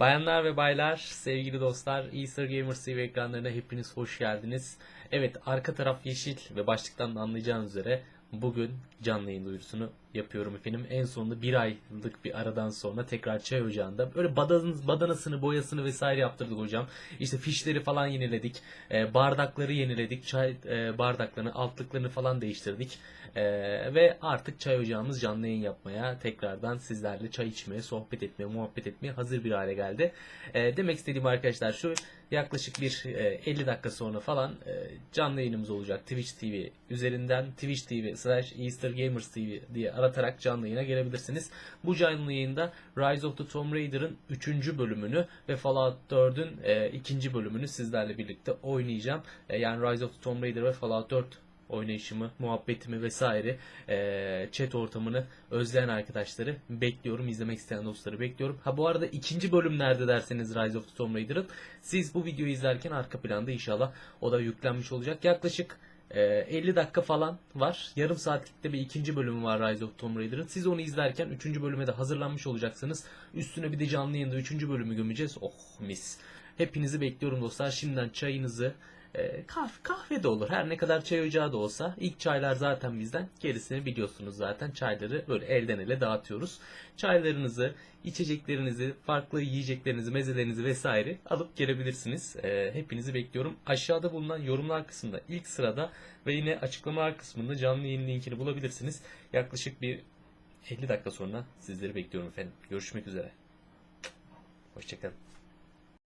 Bayanlar ve baylar, sevgili dostlar, Easter Gamers TV ekranlarına hepiniz hoş geldiniz. Evet, arka taraf yeşil ve başlıktan da anlayacağınız üzere bugün canlı yayın duyurusunu yapıyorum efendim. En sonunda bir aylık bir aradan sonra tekrar çay ocağında böyle badanız, badanasını, boyasını vesaire yaptırdık hocam. İşte fişleri falan yeniledik, e, bardakları yeniledik, çay e, bardaklarını, altlıklarını falan değiştirdik. E, ve artık çay ocağımız canlı yayın yapmaya, tekrardan sizlerle çay içmeye, sohbet etmeye, muhabbet etmeye hazır bir hale geldi. E, demek istediğim arkadaşlar şu yaklaşık bir e, 50 dakika sonra falan e, canlı yayınımız olacak Twitch TV üzerinden Twitch TV slash Easter Gamers TV diye aratarak canlı yayına gelebilirsiniz. Bu canlı yayında Rise of the Tomb Raider'ın 3. bölümünü ve Fallout 4'ün 2. bölümünü sizlerle birlikte oynayacağım. E, yani Rise of the Tomb Raider ve Fallout 4 oynayışımı, muhabbetimi vesaire e, chat ortamını özleyen arkadaşları bekliyorum. izlemek isteyen dostları bekliyorum. Ha bu arada ikinci bölüm nerede derseniz Rise of the Tomb Raider'ın siz bu videoyu izlerken arka planda inşallah o da yüklenmiş olacak. Yaklaşık e, 50 dakika falan var. Yarım saatlikte bir ikinci bölümü var Rise of Tomb Raider'ın. Siz onu izlerken üçüncü bölüme de hazırlanmış olacaksınız. Üstüne bir de canlı yayında üçüncü bölümü gömeceğiz. Oh mis. Hepinizi bekliyorum dostlar. Şimdiden çayınızı kahve, kahve de olur. Her ne kadar çay ocağı da olsa ilk çaylar zaten bizden. Gerisini biliyorsunuz zaten. Çayları böyle elden ele dağıtıyoruz. Çaylarınızı, içeceklerinizi, farklı yiyeceklerinizi, mezelerinizi vesaire alıp gelebilirsiniz. E, hepinizi bekliyorum. Aşağıda bulunan yorumlar kısmında ilk sırada ve yine açıklamalar kısmında canlı yayın linkini bulabilirsiniz. Yaklaşık bir 50 dakika sonra sizleri bekliyorum efendim. Görüşmek üzere. Hoşçakalın.